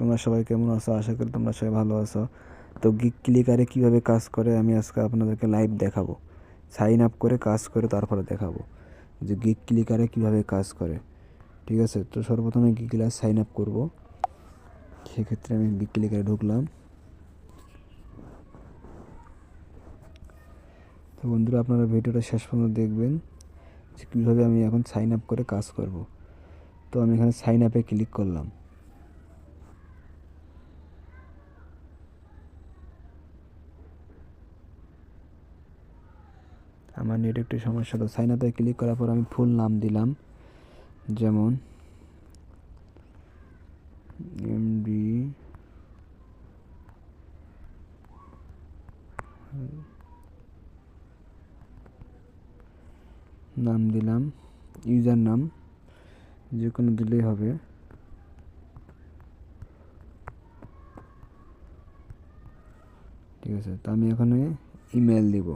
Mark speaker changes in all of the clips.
Speaker 1: তোমরা সবাই কেমন আছো? আশা করি তোমরা সবাই ভালো আছো। তো গিক ক্লিকারে কীভাবে কাজ করে, আমি আজকে আপনাদেরকে লাইভ দেখাবো। সাইন আপ করে কাজ করে তারপরে দেখাবো। যে গিক ক্লিকারে কীভাবে কাজ করে। ঠিক আছে? তো সর্বপ্রথমে গিক ক্লিকার সাইন আপ করব। সেক্ষেত্রে আমি গিক ক্লিকারে ঢুকলাম। তো বন্ধুরা, আপনারা ভিডিওটা শেষ পর্যন্ত দেখবেন যে কীভাবে আমি এখন সাইন আপ করে কাজ করব। তো আমি এখানে সাইন আপে ক্লিক করলাম। আমার নেট একটু সমস্যা তো। সাইন আপে ক্লিক করার পর আমি ফুল নাম দিলাম। যেমন এমডি নাম দিলাম। ইউজার নাম যে কোনো দিলেই হবে। ঠিক আছে, তো আমি এখানে ইমেল দিব।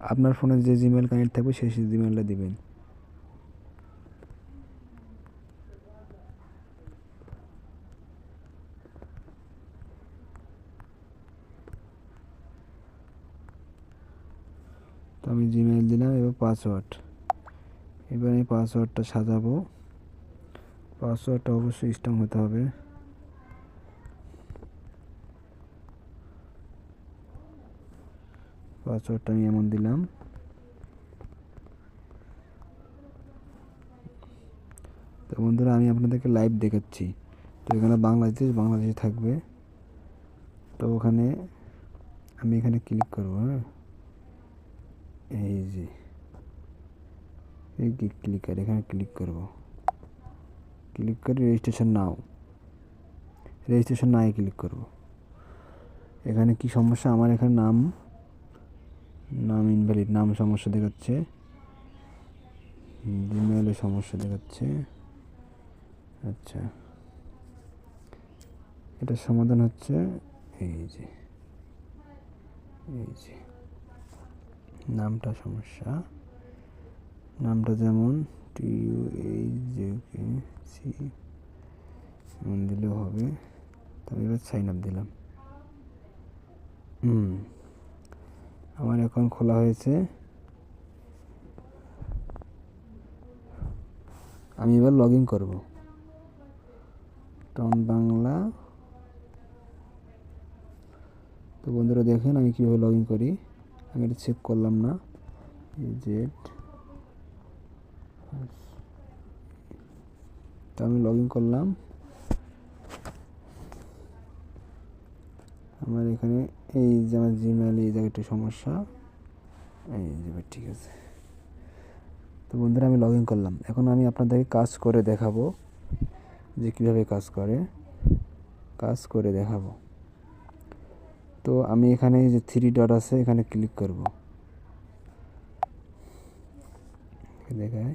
Speaker 1: আপনার ফোনে যে জিমেল কানেক্ট থাকবে সেই জিমেলটা দিবেন। তো আমি জিমেল দিলাম, এবার পাসওয়ার্ড এবার আমি পাসওয়ার্ডটা সাজাবো। পাসওয়ার্ডটা অবশ্যই স্ট্রং হতে হবে। পাসওয়ার্ডটা আমি এমন দিলাম। তো বন্ধুরা, আমি আপনাদেরকে লাইভ দেখাচ্ছি। তো এখানে বাংলাদেশ, বাংলাদেশে থাকবে। তো ওখানে আমি এখানে ক্লিক করব হ্যাঁ? এই যে, এই ক্লিকার এখানে ক্লিক করব। ক্লিক করে রেজিস্ট্রেশন নাও। রেজিস্ট্রেশন নাই ক্লিক করব। এখানে কি সমস্যা? আমার এখানে নাম নাম ইনভ্যালিড নাম সমস্যা দেখাচ্ছে। জিমেলে সমস্যা দেখাচ্ছে। আচ্ছা। এটার সমাধান হচ্ছে, এই যে এই যে, নামটা সমস্যা। নামটা যেমন T U H J K C এমন দিলেও হবে। তবে এবার সাইন আপ দিলাম। হুম। আমার অ্যাকাউন্ট খোলা হয়েছে। আমি এবার লগ ইন করব। টন বাংলা তো বন্ধুরা দেখেন আমি কীভাবে লগ ইন করি। আমি এটা চেক করলাম না। জেড তো আমি লগ ইন করলাম। আমার এখানে এই যে আমার জিমেল এই জায়গায় একটু সমস্যা। এই যে ঠিক আছে। তো বন্ধুরা, আমি লগ ইন করলাম। এখন আমি আপনাদেরকে কাজ করে দেখাবো যে কীভাবে কাজ করে। কাজ করে দেখাবো। তো আমি এখানে যে থ্রি ডট আছে, এখানে ক্লিক করব। দেখায়।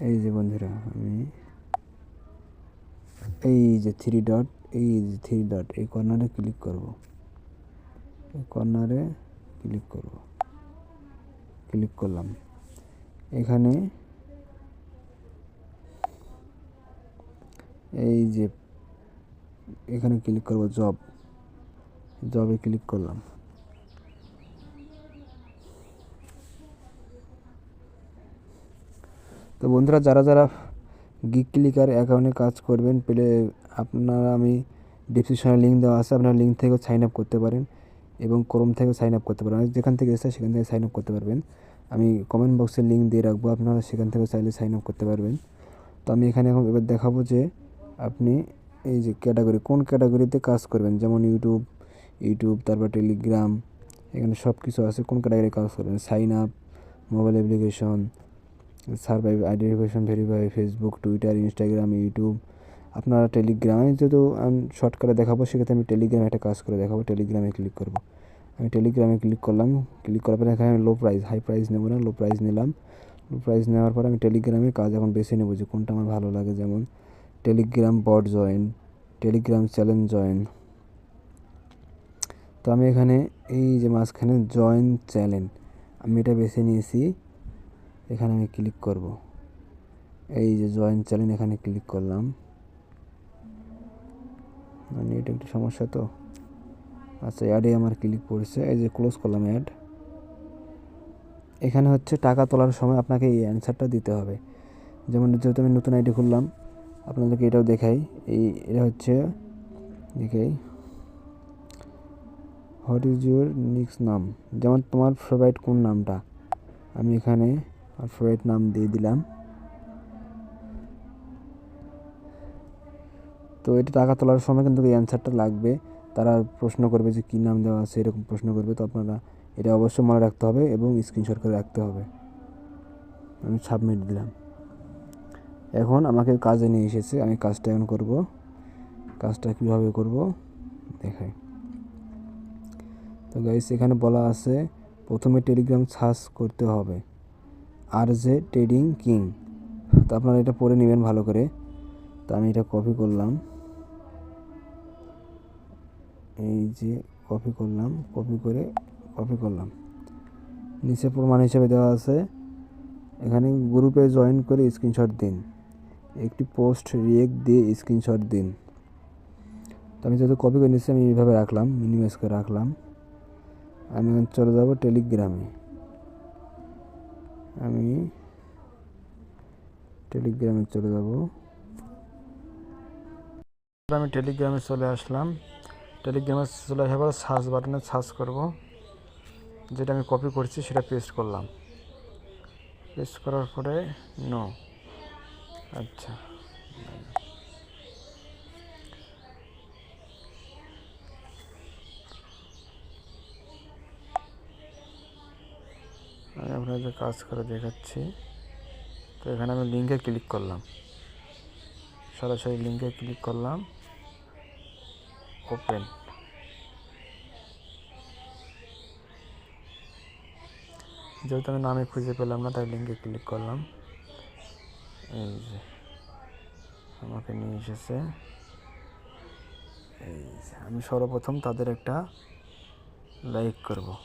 Speaker 1: এই যে বন্ধুরা, আমি এই যে থ্রি ডট এই থ্রি ডট এই কর্নারে ক্লিক করব। এই কর্নারে ক্লিক করব। ক্লিক করলাম। এখানে এই যে, এখানে ক্লিক করব জব জবে ক্লিক করলাম। তো বন্ধুরা, যারা যারা গিক ক্লিকার অ্যাকাউন্টে কাজ করবেন, পেলে আপনারা আমি ডিসক্রিপশনে লিঙ্ক দেওয়া আছে, আপনারা লিঙ্ক থেকেও সাইন আপ করতে পারেন এবং ক্রোম থেকেও সাইন আপ করতে পারেন। যেখান থেকে এসে সেখান থেকে সাইন আপ করতে পারবেন। আমি কমেন্ট বক্সে লিঙ্ক দিয়ে রাখব, আপনারা সেখান থেকে চাইলে সাইন আপ করতে পারবেন। তো আমি এখানে এখন এবার দেখাবো যে আপনি এই যে ক্যাটাগরি কোন ক্যাটাগরিতে কাজ করবেন? যেমন ইউটিউব ইউটিউব তারপর টেলিগ্রাম এখানে সব কিছু আছে। কোন ক্যাটাগরি কাজ করবেন? Sign up mobile application survive identification verify Facebook Twitter Instagram YouTube আপনারা টেলিগ্রামে যেহেতু আমি শর্টকাটে দেখাবো, সেক্ষেত্রে আমি টেলিগ্রামে একটা কাজ করে দেখাবো টেলিগ্রামে ক্লিক করব। আমি টেলিগ্রামে ক্লিক করলাম ক্লিক করার পরে এখানে আমি লো প্রাইস হাই প্রাইস নেব না লো প্রাইস নিলাম। লো প্রাইস নেওয়ার পর আমি টেলিগ্রামে কাজ এখন বেছে নেব যে কোনটা আমার ভালো লাগে। যেমন Telegram bot join Telegram challenge join তো আমি এখানে এই যে মাঝখানে জয়েন চ্যানেল আমি এটা বেছে নিয়েছি। এখানে আমি ক্লিক করব। এই যে জয়েন চ্যানেল এখানে ক্লিক করলাম। মানে এটা একটু সমস্যা তো। আচ্ছা অ্যাডে আমার ক্লিক পড়েছে। এই যে ক্লোজ করলাম অ্যাড এখানে হচ্ছে টাকা তোলার সময় আপনাকে এই অ্যান্সারটা দিতে হবে। যেমন যেহেতু আমি নতুন আইডি খুললাম, আপনাদেরকে এটাও দেখাই। এই, এটা হচ্ছে দেখাই হোয়াট ইজ ইউর নিক্স নাম যেমন তোমার ফেভারিট কোন নামটা? আমি এখানে আমার ফেভারিট নাম দিয়ে দিলাম। তো এটা টাকা তোলার সময় কিন্তু এই অ্যান্সারটা লাগবে। তারা প্রশ্ন করবে যে কী নাম দেওয়া আছে, এরকম প্রশ্ন করবে। তো আপনারা এটা অবশ্যই মনে রাখতে হবে এবং স্ক্রিনশট করে রাখতে হবে। আমি সাবমিট দিলাম। এখন আমাকে কাজে নিয়ে এসেছে। আমি কাজটা এখন করব। কাজটা কীভাবে করব? দেখাই। তো গাইস এখানে বলা আছে, প্রথমে টেলিগ্রাম সার্চ করতে হবে। আর যে ট্রেডিং কিং তো আপনারা এটা পড়ে নেবেন ভালো করে। তো আমি এটা কপি করলাম। এই যে কপি করলাম কপি করে কপি করলাম। নিচে প্রমাণ হিসেবে দেওয়া আছে। এখানে গ্রুপে জয়েন করে স্ক্রিনশট দিন। একটি পোস্ট রিয়েক্ট দিয়ে স্ক্রিনশট দিন। তো আমি যেহেতু কপি করে নিচ্ছি আমি এইভাবে রাখলাম মিনিমাইজ করে রাখলাম। আমি এখন চলে যাব টেলিগ্রামে আমি টেলিগ্রামে চলে যাব। আমি টেলিগ্রামে চলে আসলাম। টেলিগ্রামে চলে আসার পরে সার্চ বাটনে সার্চ করব। যেটা আমি কপি করছি, সেটা পেস্ট করলাম। পেস্ট করার পরে নো আচ্ছা। আমি আপনাদের কাজ করে দেখাচ্ছি। তো এখানে আমি লিঙ্কে ক্লিক করলাম। সরাসরি লিঙ্কে ক্লিক করলাম। ওপেন যেহেতু আমি নামে খুঁজে পেলাম না, তাই লিঙ্কে ক্লিক করলাম। এই যে, আমাকে নিয়ে এসেছে। এই যে, আমি সর্বপ্রথম তাদের একটা লাইক করব।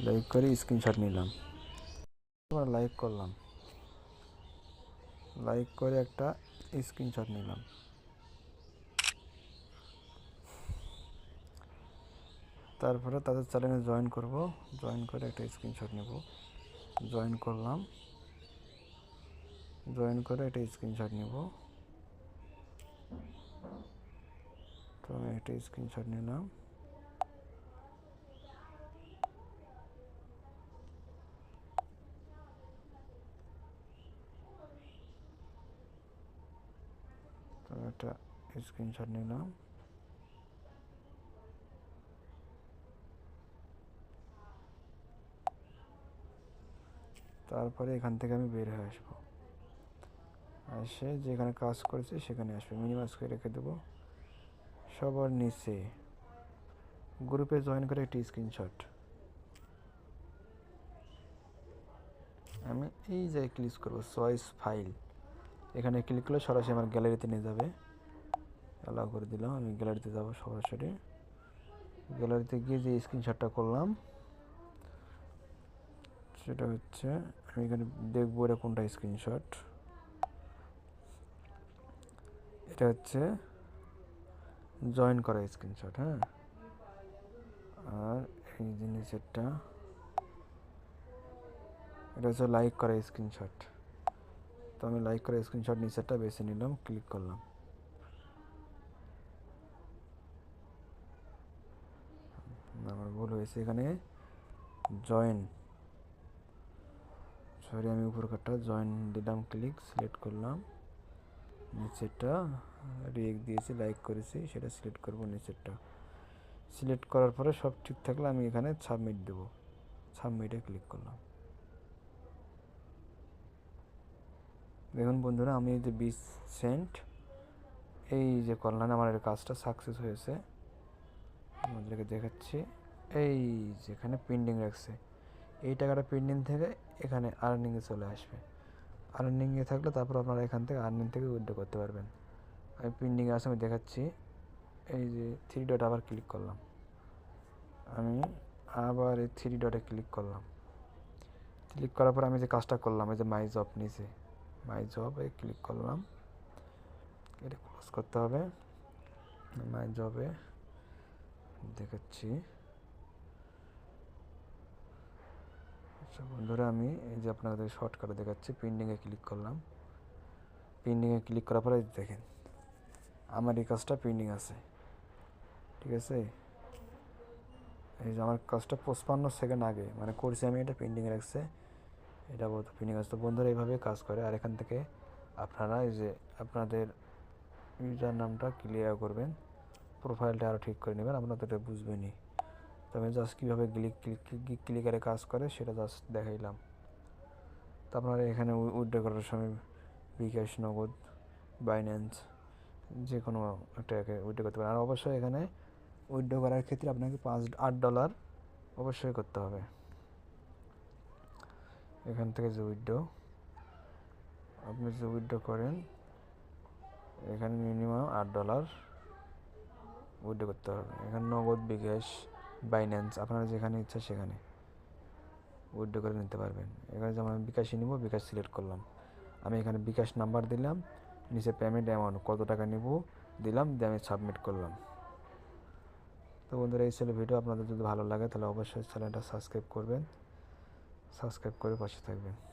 Speaker 1: লাইক করে স্ক্রিনশট নিলাম। লাইক করলাম। লাইক করে একটা স্ক্রিনশট নিলাম। তারপরে তাদের চ্যানেলে জয়েন করব। জয়েন করে একটা স্ক্রিনশট নেব। জয়েন করলাম। জয়েন করে একটা স্ক্রিনশট নেব। তো আমি একটা স্ক্রিনশট নিলাম। তো একটা স্ক্রিনশট নিলাম। তারপরে এখান থেকে আমি বের হয়ে আসব। এসে যেখানে কাজ করেছি সেখানে আসবে। মিনিমাইজ করে রেখে দেবো। সবার নিচে গ্রুপে জয়েন করে একটি স্ক্রিনশট আমি এই জায়গায় ক্লিক করব চয়েস ফাইল এখানে ক্লিক করলে সরাসরি আমার গ্যালারিতে নিয়ে যাবে। অ্যালাউ করে দিলাম। আমি গ্যালারিতে যাব সরাসরি। গ্যালারিতে গিয়ে যে স্ক্রিনশটটা করলাম সেটা হচ্ছে, আমি এখানে দেখব এটা কোনটা স্ক্রিনশট এটা হচ্ছে জয়েন করা স্ক্রিনশট হ্যাঁ? আর এই জিনিসেরটা, এটা হচ্ছে লাইক করা স্ক্রিনশট তো আমি লাইক করা স্ক্রিনশট নিচেরটা বেছে নিলাম ক্লিক করলাম। আমার ভুল হয়েছে এখানে জয়েন সরি আমি উপরকারটা জয়েন দিলাম ক্লিক সিলেক্ট করলাম। নিচেরটা রিয়েক্ট দিয়েছি লাইক করেছি, সেটা সিলেক্ট করব নিচেরটা। সিলেক্ট করার পরে সব ঠিক থাকলে আমি এখানে সাবমিট দেবো। সাবমিটে ক্লিক করলাম। দেখুন বন্ধুরা, আমি যে বিশ সেন্ট এই যে করলাম আমার কাজটা সাকসেস হয়েছে। আমাদেরকে দেখাচ্ছি। এই যেখানে পেন্ডিং রাখছে। এই টাকাটা পেন্ডিং থেকে এখানে আর্নিংয়ে চলে আসবে। আর্নিংয়ে থাকলে তারপর আপনারা এখান থেকে আর্নিং থেকে উইথড্র করতে পারবেন। আমি পেন্ডিংয়ে আসে, আমি দেখাচ্ছি। এই যে থ্রি ডট আবার ক্লিক করলাম। আমি আবার এই থ্রি ডটে ক্লিক করলাম। ক্লিক করার পর আমি যে কাজটা করলাম, এই যে মাই জব নিচে। মাই জবে ক্লিক করলাম। এটা ক্লোজ করতে হবে। মাই জবে দেখাচ্ছি। আচ্ছা বন্ধুরা, আমি এই যে আপনাদের শর্টকাটে দেখাচ্ছি পেন্ডিংয়ে ক্লিক করলাম। পেন্ডিংয়ে ক্লিক করার পরে দেখেন, আমার এই কাজটা পেন্ডিং আছে। ঠিক আছে? এই যে আমার কাজটা পঁচপান্ন সেকেন্ড আগে মানে করছি আমি, এটা পেন্ডিংয়ে রাখছে। এটা বলতো পেন্ডিং আছে। তো বন্ধুরা, এইভাবে কাজ করে। আর এখান থেকে আপনারা এই যে আপনাদের ইউজার নামটা ক্লিয়ার করবেন প্রোফাইলটা আরও ঠিক করে নেবেন, আপনারা তো এটা বুঝবেনই। তো আমি জাস্ট কীভাবে ক্লিক ক্লিক ক্লিকারে কাজ করে সেটা জাস্ট দেখাইলাম। তো আপনারা এখানে উইথড্র করার সময় বিকাশ নগদ বাইন্যান্স যে কোনো একটা উইড্রো করতে পারেন। আর অবশ্যই এখানে উইড্রো করার ক্ষেত্রে আপনাকে পাঁচ, আট ডলার অবশ্যই করতে হবে। এখান থেকে যে উইথড্র আপনি যে উইথড্র করেন, এখানে মিনিমাম আট ডলার উইড্রো করতে হবে। এখানে নগদ, বিকাশ বাইন্যান্স আপনারা যেখানে ইচ্ছা সেখানে উইথড্র করে নিতে পারবেন। এখানে যেমন আমি বিকাশই নিব, বিকাশ সিলেক্ট করলাম। আমি এখানে বিকাশ নাম্বার দিলাম, নিচে পেমেন্ট অ্যামাউন্ট কত টাকা নিব দিলাম, দিয়ে আমি সাবমিট করলাম। তো বন্ধুরা, এই ছিল ভিডিও আপনাদের যদি ভালো লাগে, তাহলে অবশ্যই চ্যানেলটা সাবস্ক্রাইব করবেন। সাবস্ক্রাইব করে পাশে থাকবেন।